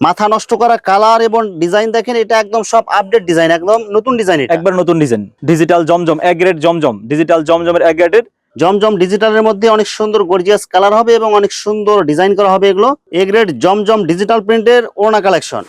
মাথা নষ্ট করা কালার এবং ডিজাইন দেখেন এটা একদম সব আপডেট ডিজাইন একদম নতুন ডিজাইন একবার নতুন ডিজাইন ডিজিটাল জমজম এক গ্রেড জমজম। ডিজিটাল জমজমের এক গ্রেডের জমজম ডিজিটালের মধ্যে অনেক সুন্দর গর্জিয়াস কালার হবে এবং অনেক সুন্দর ডিজাইন করা হবে এগুলো। এ গ্রেড জমজম ডিজিটাল প্রিন্টের ওড়না কালেকশন।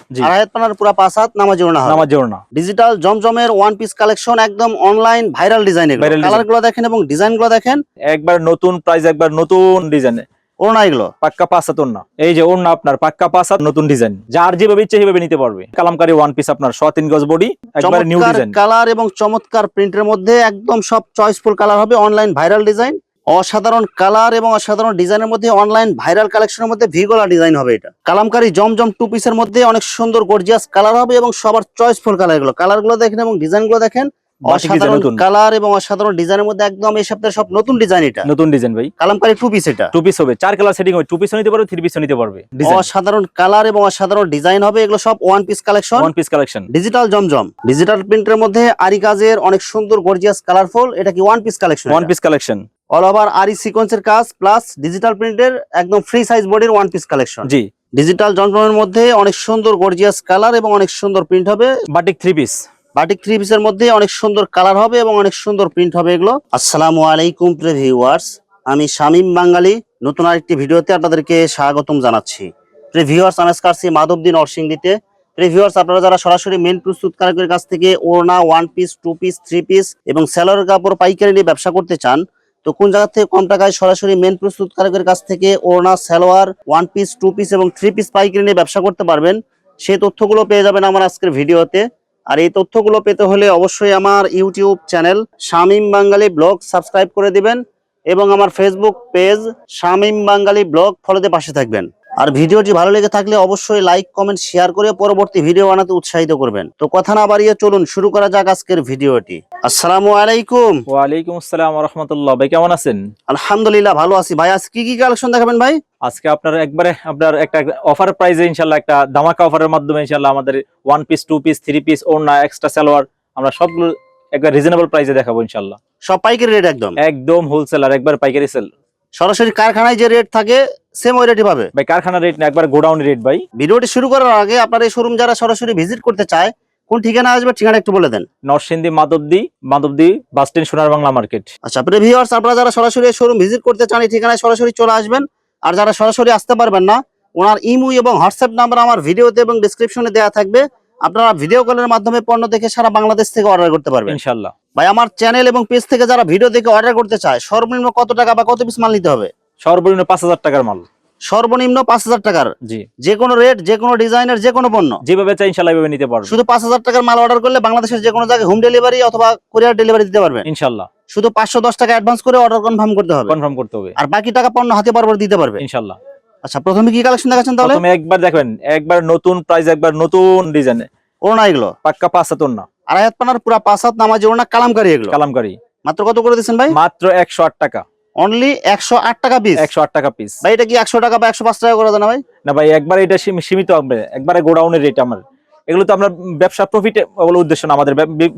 পানার পুরা পাঁচ হাত নামাজি ওড়না নামাজ জোর না ডিজিটাল জমজমের ওয়ান পিস কালেকশন একদম অনলাইন ভাইরাল ডিজাইন কালারগুলো দেখেন এবং ডিজাইনগুলো দেখেন। একবার নতুন প্রাইস একবার নতুন ডিজাইনে ওড়না এগুলো? পাক্কা পাঁচ হাত ওড়না। এই যে ওড়না আপনার পাক্কা পাঁচ হাত নতুন ডিজাইন যার যেভাবে ইচ্ছে সেভাবে নিতে পারবে। কালামকারী ওয়ান পিস আপনার শ তিন গজ বডি একবার নিউ ডিজাইন কালার এবং চমৎকার প্রিন্টের মধ্যে একদম সব চয়েসফুল কালার হবে অনলাইন ভাইরাল ডিজাইন অসাধারণ কালার এবং অসাধারণ ডিজাইনের মধ্যে অনলাইন ভাইরাল কালেকশনের মধ্যে ভিগোলা ডিজাইন হবে এটা। কালামকারী জমজম টু পিসের মধ্যে অনেক সুন্দর গর্জিয়াস কালার হবে এবং সবার চয়েসফুল কালারগুলো কালারগুলো দেখেন এবং ডিজাইনগুলো দেখেন। অসাধারণ কালার এবং অসাধারণ ডিজাইনের মধ্যে একদম এই সপ্তাহে সব নতুন ডিজাইন এটা। নতুন ডিজাইন ভাই। কালামকারী টু পিস এটা। টু পিস হবে। চার কালার সেটিং হবে। টু পিসও নিতে পারবে থ্রি পিসও নিতে পারবে অসাধারণ কালার এবং অসাধারণ ডিজাইন হবে। এগুলো সব one piece collection one piece collection digital জমজম। ডিজিটাল প্রিন্টের মধ্যে আরি কাজের অনেক সুন্দর গর্জিয়াস কালারফুল এটা কি one piece collection one piece collection all over aari সিকোয়েন্সের কাজ প্লাস ডিজিটাল প্রিন্টের একদম ফ্রি সাইজ বডির ওয়ান পিস কালেকশন জি। ডিজিটাল জমজমের মধ্যে অনেক সুন্দর গর্জিয়াস কালার এবং অনেক সুন্দর প্রিন্ট হবে। Batik three piece batik three পিসের মধ্যে অনেক সুন্দর কালার হবে এবং অনেক সুন্দর প্রিন্ট হবে এগুলো। আসসালামু আলাইকুম প্রিয় ভিউয়ার্স আমি শামীম বাঙালি। নতুন আরেকটি ভিডিওতে আপনাদেরকে স্বাগতম জানাচ্ছি। প্রিয় ভিউয়ার্স আমি আজকে আসছি মাধবদী নরসিংদীতে। প্রিয় ভিউয়ার্স আপনারা যারা সরাসরি মেন প্রস্তুতকারকের কাছ থেকে ওড়না one piece two piece three piece এবং সেলার কাপড়, পাইকারি নিয়ে ব্যবসা করতে চান, তো কোন জায়গা থেকে কম টাকায় সরাসরি মেন প্রস্তুতকারকের কাছ থেকে ওড়না, salwar one piece two piece এবং থ্রি পিস পাইকারি নিয়ে ব্যবসা করতে পারবেন, সেই তথ্যগুলো পেয়ে যাবেন আমার আজকের ভিডিওতে। আর এই তথ্যগুলো পেতে হলে অবশ্যই আমার YouTube channel Shamim Bangali vlog subscribe করে দিবেন এবং আমার Facebook page Shamim Bangali vlog ফলোতে পাশে থাকবেন। আর ভিডিওটি ভালো লেগে থাকলে অবশ্যই লাইক কমেন্ট শেয়ার করে পরবর্তী ভিডিও বানাতে উৎসাহিত করবেন। তো কথা না বাড়িয়ে চলুন শুরু করা যাক আজকের ভিডিওটি। আসসালামু আলাইকুম। ওয়ালাইকুম আসসালাম রহমতুল্লাহ। ভাই কেমন আছেন? আলহামদুলিল্লাহ ভালো আছি। ভাই আজ কি কি কালেকশন দেখাবেন ভাই? আজকে আপনার একবারে আপনার একটা অফার প্রাইজে ইনশাল্লাহ একটা ধামাকা অফারের মাধ্যমে ইনশাল্লাহ আমাদের one piece two piece three piece ওড়না এক্সট্রা সালোয়ার আমরা সবগুলো একবার রিজনেবল প্রাইসে দেখাবো ইনশাল্লাহ সব পাইকারি রেট একদম? একদম হোলসেলার একবার পাইকারি সেল সরাসরি কারখানায় যে রেট থাকে সেম ওই রেটই পাবে। ভাই কারখানা রেট না একবার গোডাউন রেট ভাই। ভিডিওটি শুরু করার আগে আপনার এই শোরুম যারা সরাসরি ভিজিট করতে চায় কোন ঠিকানা আসবে ঠিকানা একটু বলে দেন। Narsingdi Madhabdi Madhabdi bus stand Sonar Bangla market. আচ্ছা প্রিয় ভিউয়ার্স আপনারা যারা সরাসরি এই শোরুম ভিজিট করতে চান এই ঠিকানায় সরাসরি চলে আসবেন। আর যারা সরাসরি আসতে পারবেন না ওনার ইমু এবং হোয়াটসঅ্যাপ নাম্বার আমার ভিডিওতে এবং ডিসক্রিপশনে দেওয়া থাকবে। আপনারা ভিডিও কলের মাধ্যমে পণ্য দেখে সারা বাংলাদেশ থেকে অর্ডার করতে পারবেন। ইনশাল্লাহ ভাই আমার চ্যানেল এবং পেজ থেকে যারা ভিডিও দেখে অর্ডার করতে চায় সর্বনিম্ন কত টাকা বা কত পিস মাল নিতে হবে? সর্বনিম্ন পাঁচ হাজার টাকার মাল। সর্বনিম্ন পাঁচ হাজার টাকার? জি। যে কোনো রেট যে কোনো ডিজাইনের যে কোনো পণ্য? যেভাবে চাই ইনশাল্লাহ এভাবে নিতে পারবেন শুধু পাঁচ হাজার টাকার মাল অর্ডার করলে বাংলাদেশের যে কোনো জায়গায় হোম ডেলিভারি অথবা কোরিয়ার ডেলিভারি দিতে পারবেন ইনশাল্লাহ। শুধু পাঁচশো দশ টাকা অ্যাডভান্স করে অর্ডার কনফার্ম করতে হবে। কনফার্ম করতে হবে। আর বাকি টাকা পণ্য হাতে পারবার দিতে পারবে? ইনশাল্লাহ। আচ্ছা প্রথমে কি কালেকশন দেখাচ্ছেন তাহলে? প্রথমে একবার দেখবেন একবার নতুন প্রাইস একবার নতুন ডিজাইনে ওড়না এগুলো? পাক্কা পাঁচ হাত ওড়না আড়াই হাত পানার পুরা পাঁচ হাত নামাজি ওড়না কালামকারী এগুলো? কালামকারী। মাত্র কত করে দিচ্ছেন ভাই? মাত্র একশো আট টাকা। অনলি একশো আট টাকা পিস একশো আট টাকা পিস ভাই এটা কি একশো টাকা বা একশো পাঁচ টাকা করে দেন ভাই? না ভাই একবার এটা সীমিত হবে একবারে গোডাউনের রেট আমার। এগুলো তো আমরা ব্যবসা প্রফিট উদ্দেশ্য না আমাদের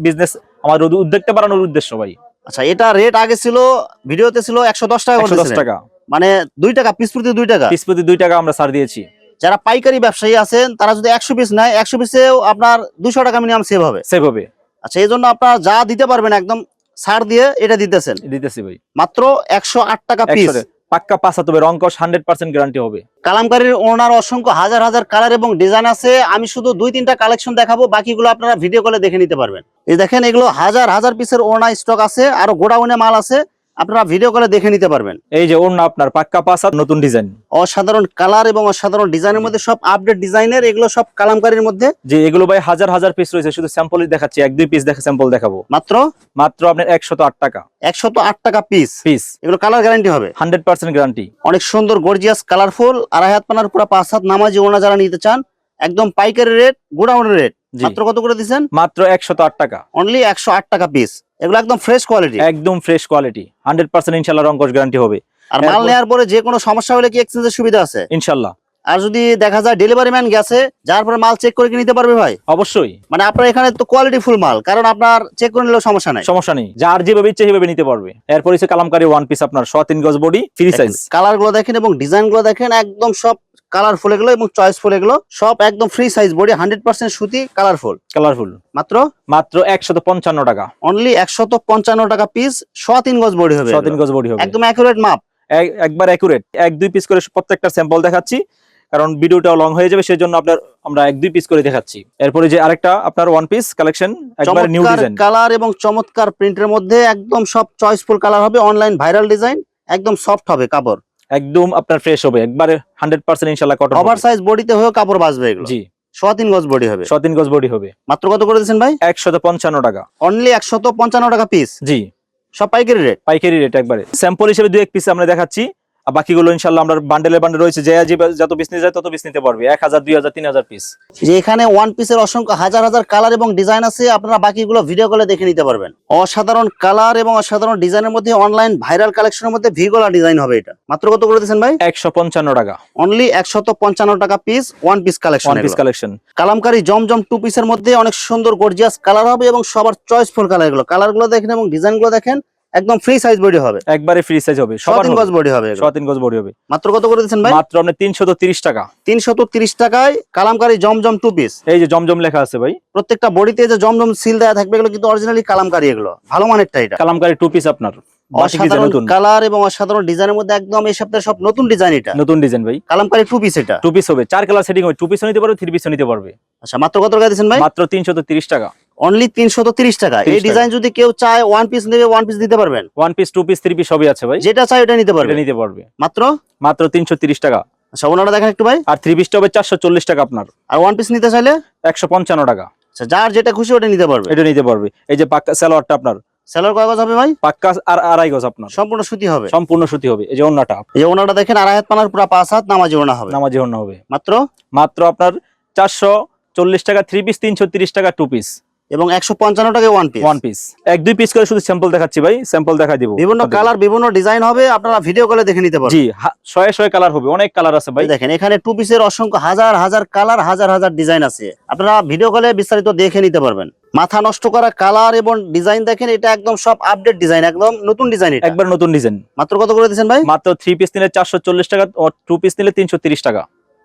বিজনেস আমাদের উদ্যোগটা বাড়ানোর উদ্দেশ্য ভাই। আচ্ছা এটা রেট আগে ছিল ভিডিওতে ছিল একশো দশ টাকা দশ টাকা। মানে দুই টাকা পিস প্রতি দুই টাকা। পিস প্রতি দুই টাকা আমরা ছাড় দিয়েছি। যারা পাইকারি ব্যবসায়ী আছেন তারা যদি একশো পিস নেয় একশো পিসেও আপনার দুশো টাকা মিনিমাম সেভ হবে। সেভ হবে। আচ্ছা এই জন্য আপনারা যা দিতে পারবেন একদম ছাড় দিয়ে এটা দিতেছেন? দিতেছি ভাই। মাত্র একশো আট টাকা পিস পাক্কা পাঁচ তবে হবে কস হান্ড্রেড পার্সেন্ট গ্যারান্টি হবে। কালামকারীর ওনার অসংখ্য হাজার হাজার কালার এবং ডিজাইন আছে। আমি শুধু দুই তিনটা কালেকশন দেখাবো বাকিগুলো আপনারা ভিডিও কলে দেখে নিতে পারবেন। এই দেখেন এগুলো হাজার হাজার পিসের ওনা স্টক আছে আরও গোডাউনে মাল আছে। আপনারা ভিডিও কলে দেখে নিতে পারবেন। এই যে ওড়না আপনার পাক্কা হাত নতুন ডিজাইন অসাধারণ কালার এবং অসাধারণ ডিজাইনের মধ্যে সব আপডেট ডিজাইনের এগুলো সব কালামকারীর মধ্যে। যে এগুলো ভাই হাজার হাজার পিস রয়েছে শুধু স্যাম্পলই দেখাচ্ছি এক দুই পিস দেখে স্যাম্পল দেখাবো। মাত্র? মাত্র আপনার একশত আট টাকা। একশত আট টাকা পিস পিস এগুলো কালার গ্যারান্টি হবে। হান্ড্রেড পার্সেন্ট গ্যারান্টি অনেক সুন্দর গর্জিয়াস কালারফুল আড়াই হাত পানার পুরো পাঁচ হাত নামাজি ওনা যারা নিতে চান একদম পাইকারি রেট গোডাউনের রেট মাত্র কত করে দিচ্ছেন? মাত্র একশত আট টাকা। অনলি একশো আট টাকা পিস এগুলো একদম ফ্রেশ কোয়ালিটি একদম ফ্রেশ কোয়ালিটি হান্ড্রেড পার্সেন্ট ইনশাল্লাহ রঙ্কশ গ্যারান্টি হবে। আর মাল নেওয়ার পরে যে কোনো সমস্যা হলে কি এক্সচেঞ্জের সুবিধা আছে? ইনশাল্লাহ। আর যদি দেখা যায় ডেলিভারি ম্যান গেছে যার পরে মাল চেক করে কি নিতে পারবে ভাই? অবশ্যই। মানে আপনার এখানে তো কোয়ালিটি ফুল মাল কারণ আপনার চেক করে নিলেও সমস্যা নাই। সমস্যা নেই। যার যেভাবে ইচ্ছে সেভাবে নিতে পারবে। এরপর হচ্ছে কালামকারী ওয়ান পিস আপনার শ তিন গজ বডি ফ্রি সাইজ কালারগুলো দেখেন এবং ডিজাইনগুলো দেখেন একদম সব কালারফুল এগুলো এবং চয়েসফুল এগুলো সব একদম free size body hundred percent সুতি কালারফুল কালারফুল মাত্র? মাত্র একশত পঞ্চান্ন টাকা। অনলি একশত পঞ্চান্ন টাকা পিস সোয়া তিন গজ বডি হবে। এগুলো। গজ বডি হবে। একদম অ্যাকুরেট মাপ এক- একবার একুরেট এক দুই পিস করে প্রত্যেকটা স্যাম্পল দেখাচ্ছি। কারণ ভিডিওটা লং হয়ে যাবে সেই জন্য আপনার আমরা এক দুই পিস করে দেখাচ্ছি। এরপরে যে আরেকটা আপনার ওয়ান পিস কালেকশন একবার নিউ ডিজাইন কালার এবং চমৎকার প্রিন্টের মধ্যে একদম সব চয়েসফুল কালার হবে অনলাইন ভাইরাল ডিজাইন একদম সফট হবে কাপড়। একদম আপনার ফ্রেশ হবে। একবারে হান্ড্রেড পার্সেন্ট ইনশাল্লাহ কটন ওভার সাইজ বডিতে হয়েও কাপড় বাঁচবে এগুলো। জি। সোয়া তিন গজ বডি হবে। গজ বডি হবে। মাত্র কত করে ভাই? একশত পঞ্চান্ন টাকা। অনলি একশত পঞ্চান্ন টাকা পিস জি। সব পাইকারি রেট পাইকারি রেট একবারে। স্যাম্পল হিসেবে দুই এক পিস আমরা দেখাচ্ছি। আর বাকিগুলো ইনশাল্লাহ আমরা বান্ডেলে বান্ডেল রয়েছে যে যত পিস নিয়ে যায় তত পিস নিতে পারবে এক হাজার দুই হাজার তিন হাজার পিস যে এখানে ওয়ান পিসের অসংখ্য হাজার হাজার কালার এবং ডিজাইন আছে আপনারা বাকিগুলো ভিডিও কলে দেখে নিতে পারবেন। অসাধারণ কালার এবং অসাধারণ ডিজাইনের মধ্যে অনলাইন ভাইরাল কালেকশনের মধ্যে ভিগোলা ডিজাইন হবে এটা। মাত্র কত করে দিচ্ছেন ভাই? একশো পঞ্চান্ন টাকা। অনলি একশত পঞ্চান্ন টাকা piece one piece collection one piece collection Kalamkari জমজম টু পিসের মধ্যে অনেক সুন্দর গর্জিয়াস কালার হবে এবং সবার চয়েসফুল কালারগুলো কালারগুলো দেখেন এবং ডিজাইনগুলো দেখেন। একদম ফ্রি সাইজ বডি হবে। একবারে ফ্রি সাইজ হবে। সবার গজ বডি হবে। তিন গজ বডি হবে। মাত্র কত করে দিচ্ছেন ভাই? মাত্র আপনি তিনশত তিরিশ টাকা। তিনশত তিরিশ টাকায় কালামকারি জমজম টু পিস এই যে জমজম লেখা আছে ভাই। প্রত্যেকটা বডিতে যে জমজম সিল দেয়া থাকবে এগুলো কিন্তু অরিজিনালি কালামকারি এগুলো। ভালো মানেরটা এটা। কালামকারি টু পিস আপনার। অসাধারণ কালার এবং অসাধারণ ডিজাইনের মধ্যে একদম এই সপ্তাহে সব নতুন ডিজাইন এটা। নতুন ডিজাইন ভাই। কালামকারি টু পিস এটা। টু পিস হবে। চার কালার সেটিং হবে। টু পিসও নিতে পারবে থ্রি পিসও নিতে পারবে। আচ্ছা মাত্র কত টাকা দিচ্ছেন ভাই? মাত্র তিনশত তিরিশ টাকা। অনলি তিনশত তিরিশ টাকা। এই ডিজাইন যদি কেউ চায় ওয়ান পিস নেবে ওয়ান পিস দিতে পারবেন। One piece two piece three piece সবই আছে ভাই। যেটা চায় ওটা নিতে এটা পারবেন নিতে পারবে। মাত্র? মাত্র তিনশো তিরিশ টাকা। আচ্ছা ওনারা দেখেন একটু ভাই। আর থ্রি পিসটা হবে চারশো চল্লিশ টাকা আপনার। আর ওয়ান পিস নিতে চাইলে? একশো পঞ্চান্ন টাকা। আচ্ছা যার যেটা খুশি ওটা নিতে পারবে। এটা নিতে পারবে। এই যে পাক্কা সালোয়ারটা আপনার। সেলার কাগজ হবে ভাই? পাক্কা আর আড়াই গজ আপনার। সম্পূর্ণ সুতি হবে। সম্পূর্ণ সুতি হবে। এই যে অন্যটা এই যে ওনারা দেখেন আড়াই হাত পানার পুরো পাঁচ হাত নামাজি ওনা হবে। নামাজি অন্য হবে। মাত্র? মাত্র আপনার চারশো চল্লিশ টাকা থ্রি পিস তিনশো তিরিশ টাকা টু পিস এবং একশো পঞ্চান্ন টাকায় ওয়ান পিস ওয়ান পিস এক দুই পিস করে শুধু স্যাম্পল দেখাচ্ছি ভাই স্যাম্পল দেখা দিব। বিভিন্ন কালার বিভিন্ন ডিজাইন হবে আপনারা ভিডিও কলে দেখে নিতে পারবেন। জি শয়ে শয়ে কালার হবে অনেক কালার আছে ভাই। দেখেন এখানে টু পিসের অসংখ্য হাজার হাজার কালার হাজার হাজার ডিজাইন আছে। আপনারা ভিডিও কলে বিস্তারিত দেখে নিতে পারবেন। মাথা নষ্ট করা কালার এবং ডিজাইন দেখেন এটা একদম সব আপডেট ডিজাইন একদম নতুন ডিজাইন একবার নতুন ডিজাইন মাত্র কত করে দিচ্ছেন ভাই? মাত্র থ্রি পিস নিলে চারশো চল্লিশ টাকা টু পিস নিলে তিনশো তিরিশ টাকা।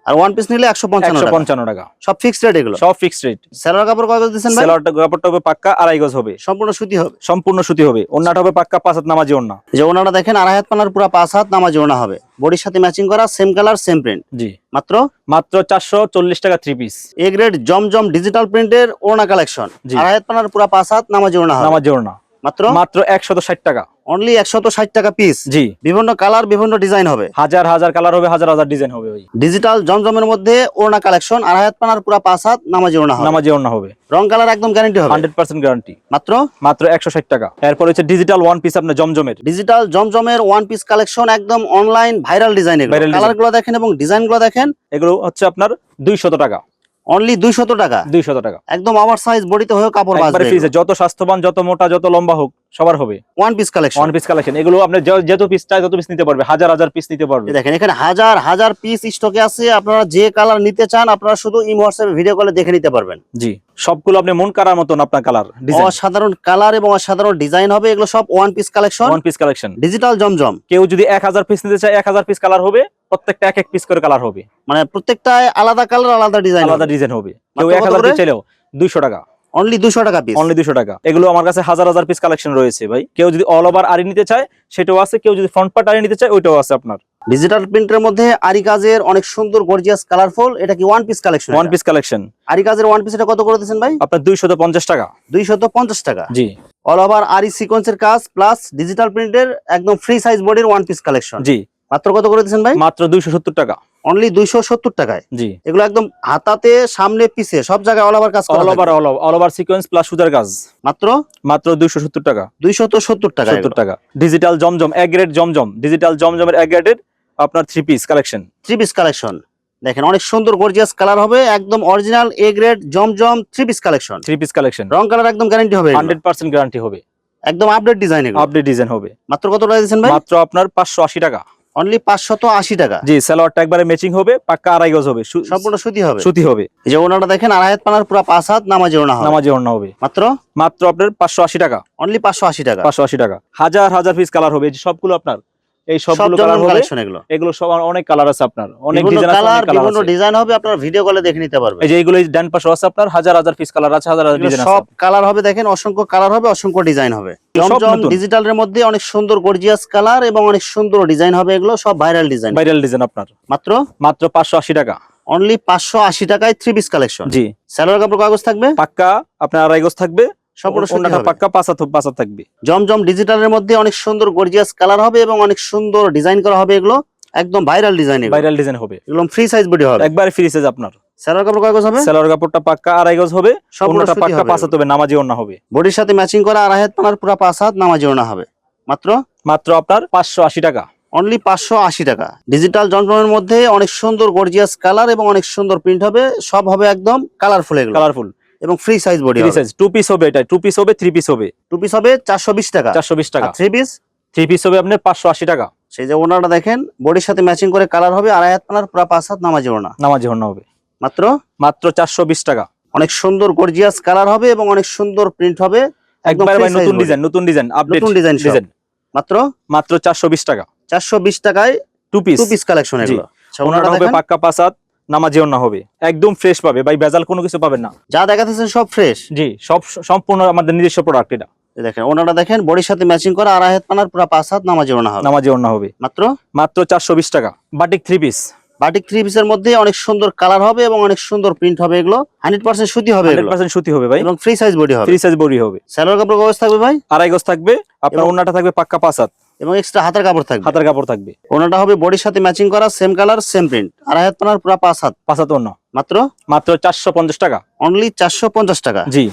আর ওয়ান পিস নিলে একশো পঞ্চান্ন একশো টাকা পঞ্চান্ন টাকা। সব ফিক্সড রেট এগুলো? সব ফিক্সড রেট সেলার কাপড় কত দিচ্ছেন ভাই? সেলারটা কাপড়টা হবে পাক্কা আড়াই গজ হবে। সম্পূর্ণ সুতি হবে? সম্পূর্ণ সুতি হবে। অন্যটা হবে পাক্কা পাঁচ হাত নামাজি অন্য যে ওনারা দেখেন আড়াই হাত পানার পুরো পাঁচ হাত নামাজি ওনা হবে। বডির সাথে ম্যাচিং করা সেম কালার সেম প্রিন্ট জি। মাত্র? মাত্র চারশো চল্লিশ টাকা থ্রি পিস এ গ্রেড জমজম ডিজিটাল প্রিন্টের ওড়না কালেকশন। আড়াই হাত পানার পুরো পাঁচ হাত নামাজি হবে। নামাজি অন্য মাত্র? মাত্র একশত ষাট টাকা। অনলি একশত ষাট টাকা পিস জি। বিভিন্ন কালার বিভিন্ন ডিজাইন হবে। হাজার হাজার কালার হবে হাজার হাজার ডিজাইন হবে ওই। ডিজিটাল জমজমের মধ্যে ওড়না কালেকশন আর হাত পানার পুরো পাঁচ হাত নামাজি ওড়না নামাজি অন্য হবে। রং কালার একদম গ্যারান্টি হবে। হান্ড্রেড পার্সেন্ট গ্যারান্টি মাত্র? মাত্র একশো ষাট টাকা। এরপর হচ্ছে ডিজিটাল ওয়ান পিস আপনার জমজমের। ডিজিটাল জমজমের ওয়ান পিস কালেকশন একদম অনলাইন ভাইরাল ডিজাইন কালারগুলো দেখেন এবং ডিজাইনগুলো দেখেন। এগুলো হচ্ছে আপনার দুইশত টাকা। অনলি দুইশত টাকা। দুইশত টাকা। একদম ওভার সাইজ বডিতে হয়েও কাপড় যত স্বাস্থ্যবান যত মোটা যত লম্বা হোক সবার হবে। One piece collection one piece collection এগুলো আপনি যত পিস চাই তত পিস নিতে পারবে হাজার হাজার পিস নিতে পারবে। দেখেন এখানে হাজার হাজার পিস স্টকে আছে। আপনারা যে কালার নিতে চান আপনারা শুধু ইম হোয়াটসঅ্যাপে ভিডিও কলে দেখে নিতে পারবেন। জি। সবগুলো আপনি মন কারার মতন আপনার কালার ডিজাইন অসাধারণ কালার এবং অসাধারণ ডিজাইন হবে। এগুলো সব one piece collection one piece collection digital জমজম। কেউ যদি এক হাজার পিস নিতে চায় এক হাজার পিস কালার হবে। প্রত্যেকটা এক এক পিস করে কালার হবে। মানে প্রত্যেকটা আলাদা কালার আলাদা ডিজাইন আলাদা ডিজাইন হবে। কেউ এক হাজার? পিস চাইলেও দুইশো টাকা। অনলি দুশো টাকা পিস অনলি দুশো টাকা। এগুলো আমার কাছে হাজার হাজার পিস কালেকশন রয়েছে ভাই। কেউ যদি অল ওভার আরি নিতে চায় সেটাও আছে। কেউ যদি ফ্রন্ট পার্ট আরি নিতে চায় ওইটাও আছে আপনার। ডিজিটাল প্রিন্টের মধ্যে আরি কাজের অনেক সুন্দর গর্জিয়াস কালারফুল এটা কি one piece collection one piece collection aari কাজের ওয়ান পিস এটা কত করে দিচ্ছেন ভাই? আপনার দুইশত পঞ্চাশ টাকা। দুইশত পঞ্চাশ টাকা। জি। অল ওভার আরি সিকোয়েন্সের কাজ প্লাস ডিজিটাল প্রিন্টের একদম ফ্রি সাইজ বডির ওয়ান পিস কালেকশন জি। মাত্র কত করে দিচ্ছেন ভাই? মাত্র দুইশো সত্তর টাকা। অনলি দুইশো সত্তর টাকায়। জি। এগুলো একদম হাতাতে সামনে পিছে সব জায়গায় অল ওভার কাজ all over all over sequence plus সুতার কাজ। মাত্র? মাত্র দুইশো সত্তর টাকা। দুইশত সত্তর টাকা সত্তর টাকা। ডিজিটাল জমজম এক গ্রেড জমজম। ডিজিটাল জমজমের এক গ্রেডের আপনার three piece collection three piece collection দেখেন অনেক সুন্দর গর্জিয়াস কালার হবে। একদম original A grade Zamzam three piece collection three piece collection wrong colour একদম গ্যারান্টি হবে হান্ড্রেড পার্সেন্ট গ্যারান্টি হবে। একদম আপডেট ডিজাইন আপডেট ডিজাইন হবে। মাত্র কত টাকা দিচ্ছেন ভাই? মাত্র আপনার পাঁচশো আশি টাকা। অনলি পাঁচশত আশি টাকা। জি সালোয়ারটা একবারে ম্যাচিং হবে পাক্কা আড়াই গজ হবে সম্পূর্ণ সুতি হবে। সুতি হবে। এই যে ওনাটা দেখেন আড়াই হাত পানার পুরো পাঁচ হাত নামাজে ওনা হবে। নামাজে ওনা হবে। মাত্র? মাত্র আপনার পাঁচশো আশি টাকা। অনলি পাঁচশো আশি টাকা। পাঁচশো আশি টাকা। হাজার হাজার পিস কালার হবে সবগুলো আপনার। এই সব সবগুলো কালার কালেকশন এগুলো। এগুলো সব অনেক কালার আছে আপনার। অনেক ডিজাইন আছে কালার বিভিন্ন ডিজাইন হবে আপনারা ভিডিও কলে দেখে নিতে পারবেন। এই যে এইগুলো এই ডান পাশে আছে আপনার হাজার হাজার পিস কালার আছে হাজার হাজার এগুলো ডিজাইন সব কালার হবে দেখেন অসংখ্য কালার হবে অসংখ্য ডিজাইন হবে। জমজম। ডিজিটালের মধ্যে অনেক সুন্দর গর্জিয়াস কালার এবং অনেক সুন্দর ডিজাইন হবে এগুলো সব ভাইরাল ডিজাইন ভাইরাল ডিজাইন আপনার। মাত্র? মাত্র পাঁচশো আশি টাকা। অনলি পাঁচশো আশি টাকায় থ্রি পিস কালেকশন জি। স্যালোয়ার কাপড় কাগজ থাকবে? পাক্কা আপনার আড়াই গজ থাকবে। পাক্কা পাঁচা পাঁচা থাকবে। জমজম ডিজিটালের মধ্যে অনেক সুন্দর গর্জিয়াস কালার হবে এবং অনেক সুন্দর ডিজাইন করা হবে এগুলো। একদম ভাইরাল ডিজাইন ভাইরাল ডিজাইন হবে। একদম ফ্রি সাইজ বডি হবে। একবারে ফ্রি সাইজ আপনার। স্যালোয়ার কাপড় কাগজ হবে? সেলার কাপড়টা পাক্কা আড়াই গজ হবে। পাক্কা হবে। পাঁচা হবে নামাজি অন্য হবে। বডির সাথে ম্যাচিং করা আড়াই হাত পানার পুরো পাঁচ হাত নামাজি ওনা হবে। মাত্র? মাত্র আপনার পাঁচশো আশি টাকা। অনলি পাঁচশো আশি টাকা। ডিজিটাল জমজমের মধ্যে অনেক সুন্দর গর্জিয়াস কালার এবং অনেক সুন্দর প্রিন্ট হবে। সব হবে একদম কালারফুল কালারফুল এবং free size body three size two piece হবে এটা টু পিস হবে থ্রি পিস হবে। টু পিস হবে চারশো বিশ টাকা। চারশো বিশ টাকা। থ্রি পিস থ্রি পিস হবে আপনার পাঁচশো আশি টাকা। সেই যে ওনাটা দেখেন বডির সাথে ম্যাচিং করে কালার হবে আড়াই হাত পানার পুরো পাঁচ হাত নামাজি ওনা। নামাজি অন্য হবে। মাত্র? মাত্র চারশো বিশ টাকা। অনেক সুন্দর গর্জিয়াস কালার হবে এবং অনেক সুন্দর প্রিন্ট হবে। একদম নতুন ডিজাইন নতুন ডিজাইন আপডেট নতুন ডিজাইন। ডিজাইন মাত্র? মাত্র চারশো বিশ টাকা। চারশো বিশ টাকায় two piece two piece collection এগুলো। আচ্ছা, ওনাটা ওনাটা হবে। পাক্কা পাসাত নামাজি অন্য হবে। একদম ফ্রেশ পাবে ভাই বেজাল কোনো কিছু পাবেন না। যা দেখাতেছেন সব ফ্রেশ জি সব সম্পূর্ণ আমাদের নিজস্ব প্রোডাক্ট এটা। দেখেন ওনাটা দেখেন বডির সাথে ম্যাচিং করা আড়াই হাত পানার পুরো পাঁচ হাত নামাজি ওনা হবে। নামাজি অন্য হবে। মাত্র? মাত্র চারশো বিশ টাকা। Batik three piece batik three পিসের মধ্যে অনেক সুন্দর কালার হবে এবং অনেক সুন্দর প্রিন্ট হবে এগুলো। হান্ড্রেড পার্সেন্ট সুতি হবে হান্ড্রেড পার্সেন্ট সুতি হবে ভাই। এবং ফ্রি সাইজ বডি হবে। থ্রি সাইজ বডি হবে। স্যালোয়ার কাপড় কাগজ থাকবে ভাই? আড়াই গজ থাকবে আপনার ওনাটা থাকবে পাক্কা পাসাত এবং এক্সট্রা হাতের কাপড় থাকবে। হাতের কাপড় থাকবে। ওনাটা হবে বডির সাথে ম্যাচিং করা সেম কালার সেম প্রিন্ট আড়াই হাত পানার পুরো পাঁচ হাত। পাসাত অন্য। মাত্র? মাত্র চারশো পঞ্চাশ টাকা। অনলি চারশো পঞ্চাশ টাকা। জি।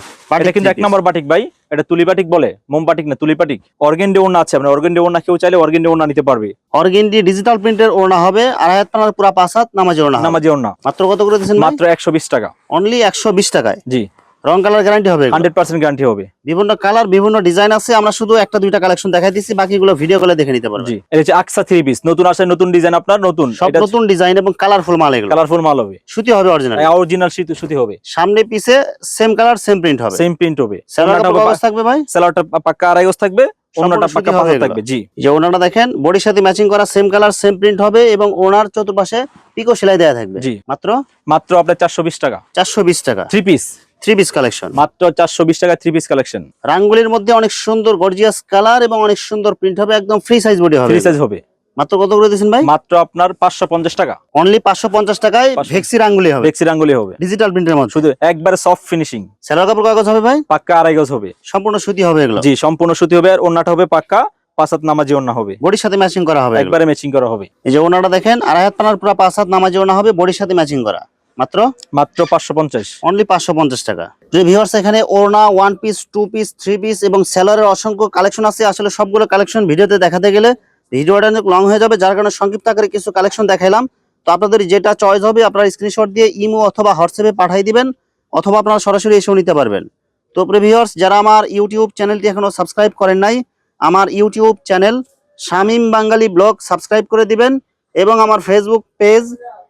এটা কিন্তু এক। নম্বর বাটিক ভাই। এটা তুলি বাটিক বলে। মোম বাটিক না তুলি বাটিক অর্গেন্ডে ওনা আছে। আপনার অর্গেন্ডে ওনা কেউ চাইলে অর্গেন্ডে ওনা নিতে পারবে। অর্গেন্ডি ডিজিটাল প্রিন্টের ওড়না হবে আড়াই হাত পানার পুরো পাঁচ হাত নামাজি হবে। নামাজি ওনা মাত্র কত করে দিচ্ছেন মাত্র একশো বিশ টাকা। অনলি একশো বিশ টাকায়। জি। রং কালার গ্যারান্টি হবে এগুলো। হান্ড্রেড পার্সেন্ট গ্যারান্টি হবে। বিভিন্ন কালার বিভিন্ন ডিজাইন আছে আমরা শুধু একটা দুইটা কালেকশন দেখাই দিচ্ছি বাকিগুলো ভিডিও কলে দেখে নিতে পারবেন। জি এটা হচ্ছে আকসা থ্রি পিস নতুন আসে নতুন ডিজাইন আপনার নতুন। সব নতুন ডিজাইন এবং কালারফুল মাল এগুলো। কালারফুল মাল হবে। সুতি হবে অরিজিনাল অরিজিনাল সুতি সুতি হবে। সামনে পিছে সেম কালার সেম প্রিন্ট হবে। সেম প্রিন্ট হবে। হবে কাগজ থাকবে ভাই? সেলারটা পাক্কা আড়াই থাকবে হবে পাঁচা এগুলো। থাকবে জি। যে ওনাটা দেখেন বডির সাথে ম্যাচিং করা সেম কালার সেম প্রিন্ট হবে এবং ওনার চতুর্পাশে পিকো সেলাই দেওয়া থাকবে। জি। মাত্র? মাত্র আপনার চারশো বিশ টাকা। চারশো বিশ টাকা। Three piece three piece collection মাত্র চারশো বিশ টাকা থ্রি পিস কালেকশন রাঙ্গুলির মধ্যে অনেক সুন্দর গর্জিয়াস কালার এবং অনেক সুন্দর প্রিন্ট হবে একদম ফ্রি সাইজ বডি হবে। ফ্রি সাইজ হবে। মাত্র কত করে দিয়েছেন ভাই? মাত্র আপনার পাঁচশো পঞ্চাশ টাকা। অনলি পাঁচশো পঞ্চাশ টাকায় 550 ভেক্সি রাঙ্গুলি হবে। রাঙ্গুলি হবে। ডিজিটাল প্রিন্টের মধ্যে। শুধু একবারে সফট ফিনিশিং কাপড় হবে ভাই? পাক্কা আড়াই গজ হবে। সম্পূর্ণ সুতি হবে এগুলো। জি সম্পূর্ণ সুতি হবে আর ওন্নাটা হবে পাক্কা পাঁচাত নামাজি ওন্না হবে। বডির সাথে ম্যাচিং করা হবে একবারে ম্যাচিং করা হবে। এই যে ওনাটা দেখেন আড়াই হাত পানার পুরো পাঁচ হাত নামাজি ওনা হবে বডির সাথে ম্যাচিং করা। মাত্র? মাত্র পাঁচশো পঞ্চাশ। অনলি পাঁচশো পঞ্চাশ টাকা। যে ভিউয়ার্স এখানে ওড়না one piece two piece three piece এবং স্যালোয়ারের অসংখ্য কালেকশন আছে আসলে সবগুলো কালেকশন ভিডিওতে দেখাতে গেলে ভিডিওটা অনেক লং হয়ে যাবে যার কারণে সংক্ষিপ্ত আকারে কিছু কালেকশন দেখাইলাম। তো আপনাদের যেটা চয়েস হবে আপনারা স্ক্রিনশট দিয়ে ইমো অথবা হোয়াটসঅ্যাপে পাঠিয়ে দিবেন অথবা আপনারা সরাসরি এসেও নিতে পারবেন। তো ভিউয়ার্স যারা আমার ইউটিউব চ্যানেলটি এখনও সাবস্ক্রাইব করেন নাই আমার YouTube channel Shamim Bangali blog subscribe করে দিবেন এবং আমার Facebook page